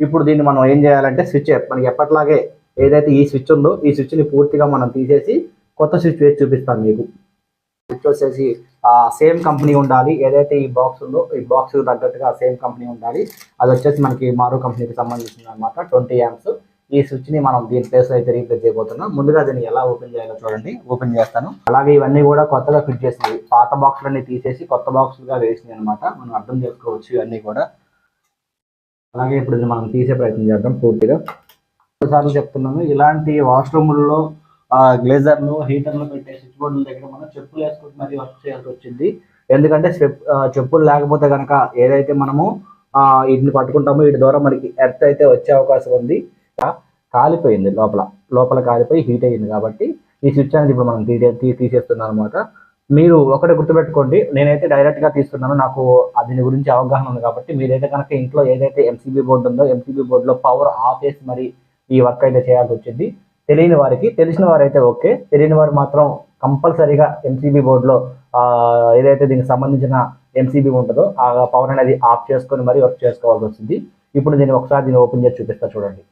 ఇప్పుడు దీన్ని మనం ఏం చేయాలంటే స్విచ్ మనకి ఎప్పట్లాగే ఏదైతే ఈ స్విచ్ ఉందో ఈ స్విచ్ని పూర్తిగా మనం తీసేసి కొత్త స్విచ్ వేసి చూపిస్తాను మీకు. స్విచ్ వచ్చేసి సేమ్ కంపెనీ ఉండాలి. ఏదైతే ఈ బాక్స్ ఉందో ఈ బాక్స్ తగ్గట్టుగా సేమ్ కంపెనీ ఉండాలి. అది వచ్చేసి మనకి మారు కంపెనీకి సంబంధించింది అనమాట ట్వంటీ యామ్స్ ఈ స్విచ్ని మనం దీని ప్లేస్లో అయితే రీప్లేస్ చేయబోతున్నాం. ముందుగా దీన్ని ఎలా ఓపెన్ చేయాలో చూడండి. ఓపెన్ చేస్తాను. అలాగే ఇవన్నీ కూడా కొత్తగా ఫిట్ చేసినవి పాత బాక్స్లన్నీ తీసేసి కొత్త బాక్స్గా వేసినాయి అనమాట మనం అర్థం చేసుకోవచ్చు ఇవన్నీ కూడా. అలాగే ఇప్పుడు ఇది మనం తీసే ప్రయత్నం చేద్దాం పూర్తిగా. సార్లు చెప్తున్నాను ఇలాంటి వాష్రూముల్లో గ్లేజర్లు హీటర్లు పెట్టే స్విచ్ బోర్డుల దగ్గర మనం చెప్పులు వేసుకుంటూ మరీ వర్క్ చేయాల్సి వచ్చింది. ఎందుకంటే చెప్పులు లేకపోతే కనుక ఏదైతే మనము వీటిని పట్టుకుంటామో వీటి ద్వారా మనకి ఎర్త్ అయితే వచ్చే అవకాశం ఉంది. కాలిపోయింది లోపల. లోపల కాలిపోయి హీట్ అయ్యింది కాబట్టి ఈ స్విచ్ అనేది ఇప్పుడు మనం తీసే తీసేస్తున్నాం అనమాట మీరు ఒకటి గుర్తుపెట్టుకోండి నేనైతే డైరెక్ట్గా తీస్తున్నాను నాకు దీని గురించి అవగాహన ఉంది కాబట్టి మీరైతే కనుక ఇంట్లో ఏదైతే ఎంసీబీ బోర్డు ఉందో ఎంసీబీ బోర్డులో పవర్ ఆఫ్ చేసి మరి ఈ వర్క్ అయితే చేయాల్సి వచ్చింది. తెలియని వారికి తెలిసిన వారైతే ఓకే తెలియని వారు మాత్రం కంపల్సరీగా ఎంసీబీ బోర్డులో ఏదైతే దీనికి సంబంధించిన ఎంసీబీ ఉంటుందో ఆ పవర్ అనేది ఆఫ్ చేసుకొని మరి వర్క్ చేసుకోవాల్సి వచ్చింది. ఇప్పుడు దీన్ని ఒకసారి దీన్ని ఓపెన్ చేసి చూపిస్తా చూడండి.